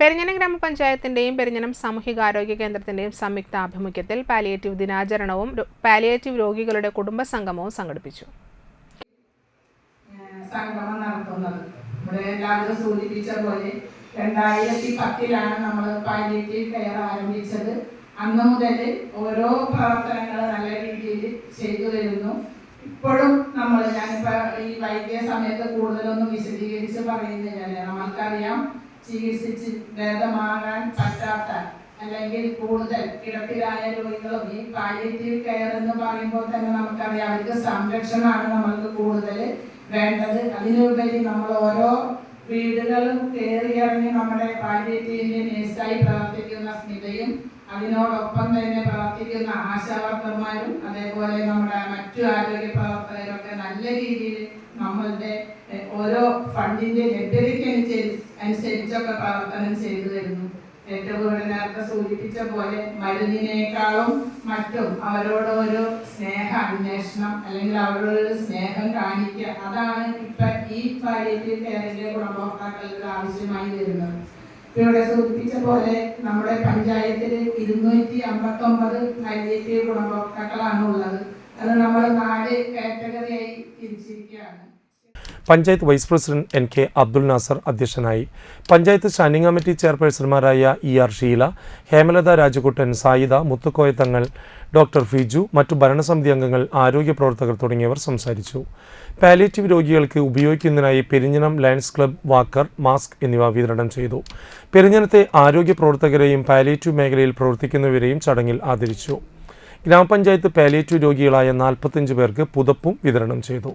പെരിഞ്ഞനം ഗ്രാമപഞ്ചായത്തിന്റെയും പെരിഞ്ഞനം സാമൂഹികാരോഗ്യ കേന്ദ്രത്തിന്റെയും സംയുക്ത ആഭിമുഖ്യത്തിൽ palliative ദിനാചരണവും palliative രോഗികളുടെ കുടുംബ സംഗമവും സംഘടിപ്പിച്ചു സംഗമം എല്ലാവരും സൂചിപ്പിച്ച പോലെ രണ്ടായിരത്തി പത്തിലാണ് നമ്മൾ പാലിയേറ്റീവ് കെയർ ആരംഭിച്ചത്. അന്ന് മുതൽ ഓരോ പ്രവർത്തനങ്ങൾ നല്ല രീതിയിൽ ചെയ്തു വരുന്നു. ഇപ്പോഴും നമ്മൾ ഞാനിപ്പോൾ ഈ വൈദ്യ സമയത്ത് കൂടുതലൊന്നും വിശദീകരിച്ച് പറയുന്നില്ല നമ്മൾക്കറിയാം ചികിത്സിച്ച് ഭേദമാകാൻ പറ്റാത്ത അല്ലെങ്കിൽ കൂടുതൽ കിടപ്പിലായ രോഗികളും ഈ പാലിയേറ്റീവ് കെയർ എന്ന് പറയുമ്പോൾ തന്നെ നമുക്കറിയാം അവർക്ക് സംരക്ഷണമാണ് നമ്മൾക്ക് കൂടുതൽ വേണ്ടത്. അതിനുപരി നമ്മൾ ഓരോ വീടുകളും കയറിയിറങ്ങി നമ്മുടെ പാലിയേറ്റീവിന്റെ നേഴ്സായി പ്രവർത്തിക്കുന്ന സ്മിതയും അതിനോടൊപ്പം തന്നെ പ്രവർത്തിക്കുന്ന ആശാവർക്കർമാരും അതേപോലെ നമ്മുടെ മറ്റു ആരോഗ്യ പ്രവർത്തകരൊക്കെ നല്ല രീതിയിൽ നമ്മളുടെ ഓരോ ഫണ്ടിന്റെ അനുസരിച്ച് അനുസരിച്ചൊക്കെ പ്രവർത്തനം ചെയ്തു വരുന്നു. ഏറ്റവും സൂചിപ്പിച്ച പോലെ മരുന്നിനേക്കാളും മറ്റും അവരോട് ഒരു സ്നേഹ അന്വേഷണം അല്ലെങ്കിൽ അവരോടൊരു സ്നേഹം കാണിക്കുക. അതാണ് ഇപ്പൊ ഈ പാലിയേറ്റീവ് കെയറിന്റെ ഗുണഭോക്താക്കൾക്ക് ആവശ്യമായി വരുന്നത്. ഇവിടെ സൂചിപ്പിച്ച പോലെ നമ്മുടെ പഞ്ചായത്തിൽ ഇരുന്നൂറ്റി അമ്പത്തി ഒമ്പത് പാലിയേറ്റീവ് ഗുണഭോക്താക്കളാണ് ഉള്ളത്. അത് നമ്മൾ നാല് കാറ്റഗറിയായി തിരിച്ചിരിക്കുകയാണ് panchayat vice president N K Abdul Nasar അധ്യക്ഷനായി. പഞ്ചായത്ത് സ്റ്റാൻഡിംഗ് കമ്മിറ്റി ചെയർപേഴ്സൺമാരായ E R Sheela Hemalatha Rajakuttan Sayida മുത്തുക്കോയത്തങ്ങൾ doctor Fiju മറ്റു ഭരണസമിതി അംഗങ്ങൾ ആരോഗ്യ പ്രവർത്തകർ തുടങ്ങിയവർ സംസാരിച്ചു. പാലിയേറ്റീവ് രോഗികൾക്ക് ഉപയോഗിക്കുന്നതിനായി Perinjanam Lions club walker mask എന്നിവ വിതരണം ചെയ്തു. പെരിഞ്ഞനത്തെ ആരോഗ്യ പ്രവർത്തകരെയും പാലിയേറ്റീവ് മേഖലയിൽ പ്രവർത്തിക്കുന്നവരെയും ചടങ്ങിൽ ആദരിച്ചു. ഗ്രാമപഞ്ചായത്ത് പാലിയേറ്റീവ് രോഗികളായ നാൽപ്പത്തഞ്ച് പേർക്ക് പുതപ്പും വിതരണം ചെയ്തു.